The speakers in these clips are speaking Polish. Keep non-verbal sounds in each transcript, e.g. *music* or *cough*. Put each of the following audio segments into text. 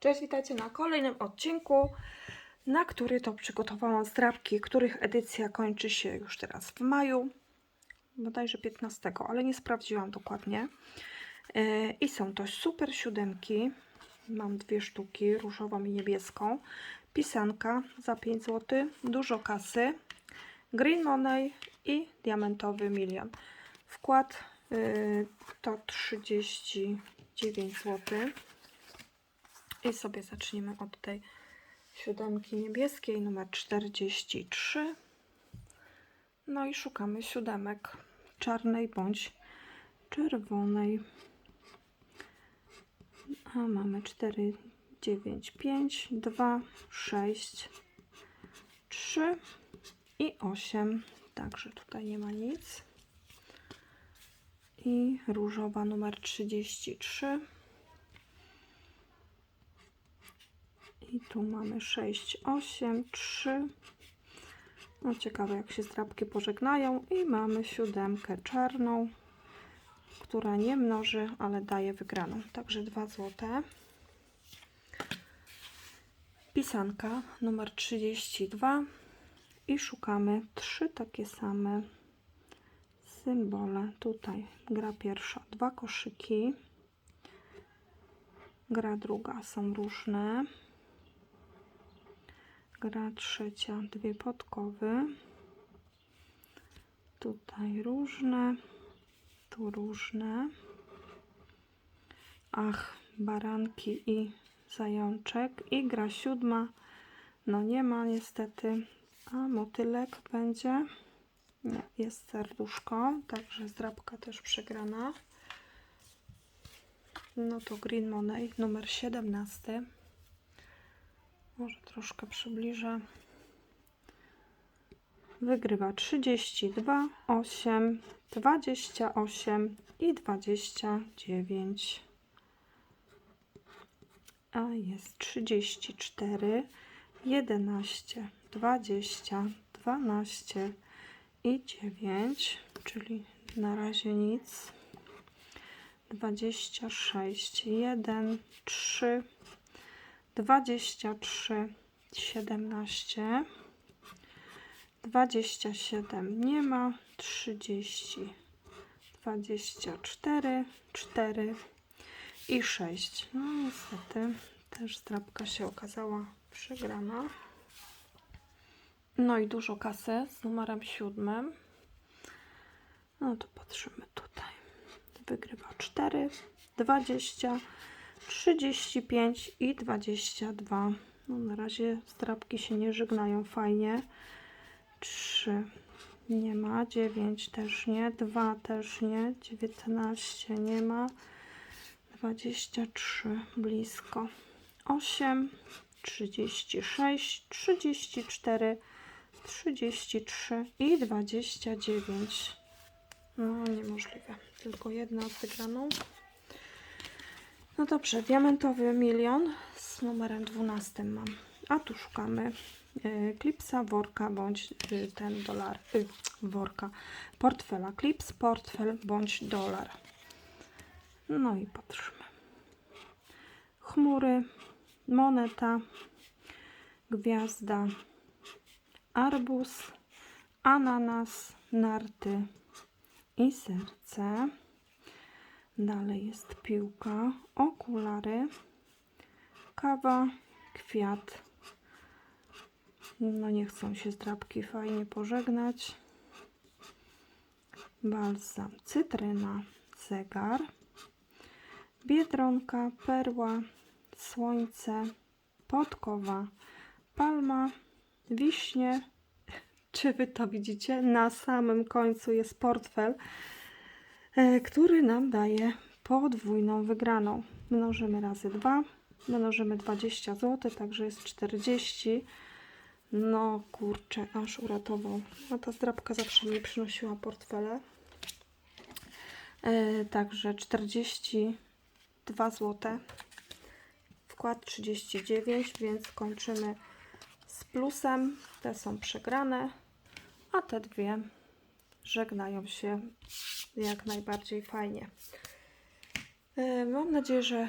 Cześć, witajcie na kolejnym odcinku, na który to przygotowałam zdrabki, których edycja kończy się już teraz w maju, bodajże 15, ale nie sprawdziłam dokładnie. Yy, I są to super siódemki, mam dwie sztuki, różową i niebieską, pisanka za 5 zł, dużo kasy, green money i diamentowy milion. Wkład yy, to 39 zł. I sobie zaczniemy od tej siódemki niebieskiej, numer 43. No i szukamy siódemek czarnej bądź czerwonej. A mamy 4, 9, 5, 2, 6, 3 i 8. Także tutaj nie ma nic. I różowa numer 33. I tu mamy 6, 8, 3. No ciekawe jak się zdrabki pożegnają. I mamy siódemkę czarną, która nie mnoży, ale daje wygraną. Także 2 złote. Pisanka numer 32. I szukamy trzy takie same symbole. Tutaj gra pierwsza, dwa koszyki. Gra druga są różne. Gra trzecia, dwie podkowy. Tutaj różne, tu różne. Ach, baranki i zajączek. I gra siódma, no nie ma niestety. A motylek będzie. Nie, jest serduszko, także zdrabka też przegrana. No to Green Money numer 17. Może troszkę przybliżę. Wygrywa 32, 8, 28 i 29. A jest 34, 11, 20, 12 i 9, czyli na razie nic. 26, 1, 3, 23, 17, 27 nie ma, 30, 24, 4 i 6. No niestety też zdrabka się okazała przegrana. No i dużo kasy z numerem 7. No to patrzymy tutaj. Wygrywa 4, 20, 35 i 22. No na razie zdrabki się nie żegnają fajnie. 3 nie ma, 9 też nie, 2 też nie, 19 nie ma, 23 blisko, 8, 36, 34, 33 i 29. No niemożliwe, tylko jedna z wygraną. No dobrze, diamentowy milion z numerem 12 mam. A tu szukamy y, klipsa, worka bądź y, ten dolar, y, worka, portfela. Klips, portfel bądź dolar. No i patrzymy. Chmury, moneta, gwiazda, arbuz, ananas, narty i serce. Dalej jest piłka, okulary, kawa, kwiat. No nie chcą się zdrabki fajnie pożegnać. Balsam, cytryna, zegar, biedronka, perła, słońce, podkowa, palma, wiśnie. *laughs* Czy wy to widzicie? Na samym końcu jest portfel który nam daje podwójną wygraną. Mnożymy razy 2, mnożymy 20 zł, także jest 40. No kurczę, aż uratował. No ta zdrabka zawsze mi przynosiła portfele. E, także 42 zł. Wkład 39, więc kończymy z plusem. Te są przegrane, a te dwie żegnają się jak najbardziej fajnie. E, Mam nadzieję, że e,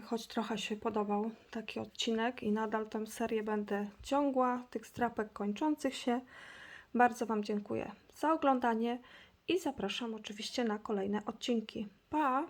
choć trochę się podobał taki odcinek i nadal tę serię będę ciągła, tych strapek kończących się. Bardzo Wam dziękuję za oglądanie i zapraszam oczywiście na kolejne odcinki. Pa!